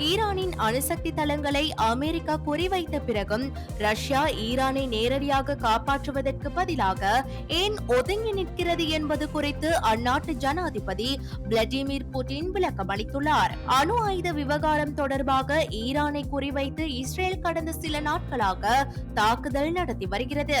ஈரானின் அணுசக்தி தளங்களை அமெரிக்கா குறிவைத்த பிறகும் ரஷ்யா ஈரானை நேரடியாக காப்பாற்றுவதற்கு பதிலாக ஏன் ஒதுங்கி நிற்கிறது என்பது குறித்து அந்நாட்டு ஜனாதிபதி விளாடிமிர் புட்டின் விளக்கமளித்துள்ளார் அணு ஆயுத விவகாரம் தொடர்பாக ஈரானை குறிவைத்து இஸ்ரேல் கடந்த சில நாட்களாக தாக்குதல் நடத்தி வருகிறது.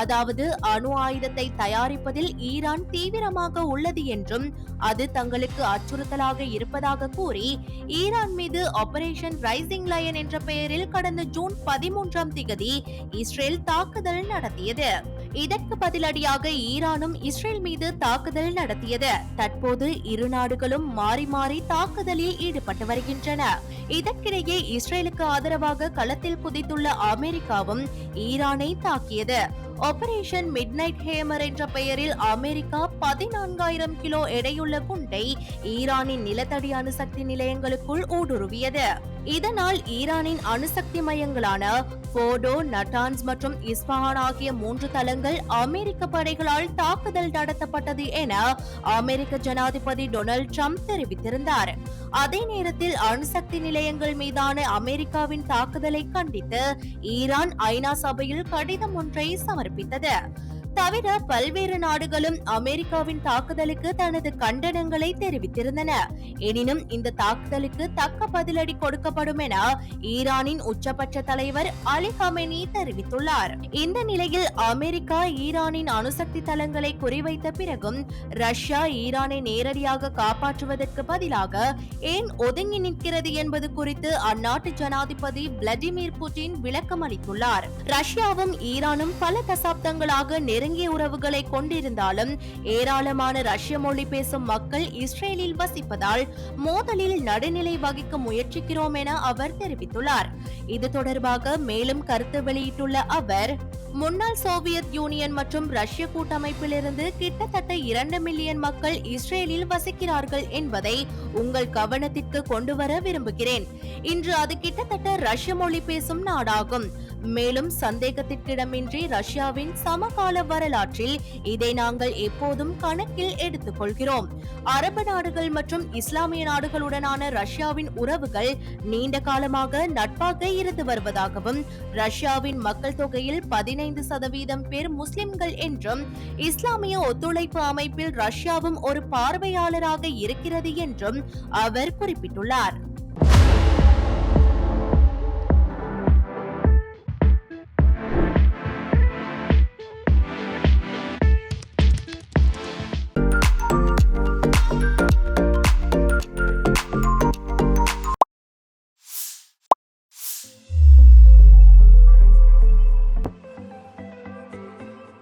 அதாவது அணு ஆயுதத்தை தயாரிப்பதில் ஈரான் தீவிரமாக உள்ளது என்றும் அது தங்களுக்கு அச்சுறுத்தலாக இருப்பதாக கூறி ஈரான் மீது ஆபரேஷன் ரைசிங் லயன் என்ற பெயரில் கடந்த ஜூன் பதிமூன்றாம் திகதி இஸ்ரேல் தாக்குதல் நடத்தியது. இதற்கு பதிலடியாக ஈரானும் இஸ்ரேல் மீது தாக்குதல் நடத்தியது. தற்போது இரு நாடுகளும் மாறி மாறி தாக்குதலில் ஈடுபட்டு வருகின்றன. இதற்கிடையே இஸ்ரேலுக்கு ஆதரவாக களத்தில் குதித்துள்ள அமெரிக்காவும் ஈரானை தாக்கியது. ஆபரேஷன் மிட்நைட் ஹேமர் என்ற பெயரில் அமெரிக்கா பதினான்காயிரம் கிலோ எடையுள்ள குண்டை ஈரானின் நிலத்தடி அணுசக்தி நிலையங்களுக்குள் ஊடுருவியது. இதனால் ஈரானின் அணுசக்தி மையங்களான போடோ நட்டான்ஸ் மற்றும் இஸ்பஹான் ஆகிய மூன்று தளங்கள் அமெரிக்க படைகளால் தாக்குதல் நடத்தப்பட்டது என அமெரிக்க ஜனாதிபதி டொனால்ட் ட்ரம்ப் தெரிவித்திருந்தார். அதே நேரத்தில் அணுசக்தி நிலையங்கள் மீதான அமெரிக்காவின் தாக்குதலை கண்டித்து ஈரான் ஐநா சபையில் கடிதம் ஒன்றை சமர்ப்பித்தது. தவிர பல்வேறு நாடுகளும் அமெரிக்காவின் தாக்குதலுக்கு தனது கண்டனங்களை தெரிவித்திருந்தன. எனினும் இந்த தாக்குதலுக்கு தக்க பதிலடி கொடுக்கப்படும் என ஈரானின் உச்சபட்ச தலைவர் அலி ஹமெனி தெரிவித்துள்ளார். இந்த நிலையில் அமெரிக்கா ஈரானின் அணுசக்தி தளங்களை குறிவைத்த பிறகும் ரஷ்யா ஈரானை நேரடியாக காப்பாற்றுவதற்கு பதிலாக ஏன் ஒதுங்கி நிற்கிறது என்பது குறித்து அந்நாட்டு ஜனாதிபதி விளாடிமிர் புட்டின் விளக்கம் அளித்துள்ளார். ரஷ்யாவும் ஈரானும் பல தசாப்தங்களாக நெருங்கிய உறவுகளை கொண்டிருந்தாலும் ஏராளமான ரஷ்ய மொழி பேசும் மக்கள் இஸ்ரேலில் வசிப்பதால் மோதலில் நடுநிலை வகிக்க முயற்சிக்கிறோம் என அவர் தெரிவித்துள்ளார். இது தொடர்பாக மேலும் கருத்து வெளியிட்டுள்ள அவர் முன்னாள் சோவியத் யூனியன் மற்றும் ரஷ்ய கூட்டமைப்பிலிருந்து கிட்டத்தட்ட இரண்டு மில்லியன் மக்கள் இஸ்ரேலில் வசிக்கிறார்கள் என்பதை உங்கள் கவனத்திற்கு கொண்டு வர விரும்புகிறேன். இன்று அது கிட்டத்தட்ட ரஷ்ய மொழி பேசும் நாடாகும். மேலும் சந்தேகத்திற்கிடமின்றி ரஷ்யாவின் சமகால வரலாற்றில் இதை நாங்கள் எப்போதும் கணக்கில் எடுத்துக்கொள்கிறோம். அரபு நாடுகள் மற்றும் இஸ்லாமிய நாடுகளுடனான ரஷ்யாவின் உறவுகள் நீண்ட காலமாக நட்பாக இருந்து வருவதாகவும் ரஷ்யாவின் மக்கள் தொகையில் பதினைந்து சதவீதம் பேர் முஸ்லிம்கள் என்றும் இஸ்லாமிய ஒத்துழைப்பு அமைப்பில் ரஷ்யாவும் ஒரு பார்வையாளராக இருக்கிறது என்றும் அவர் குறிப்பிட்டுள்ளார்.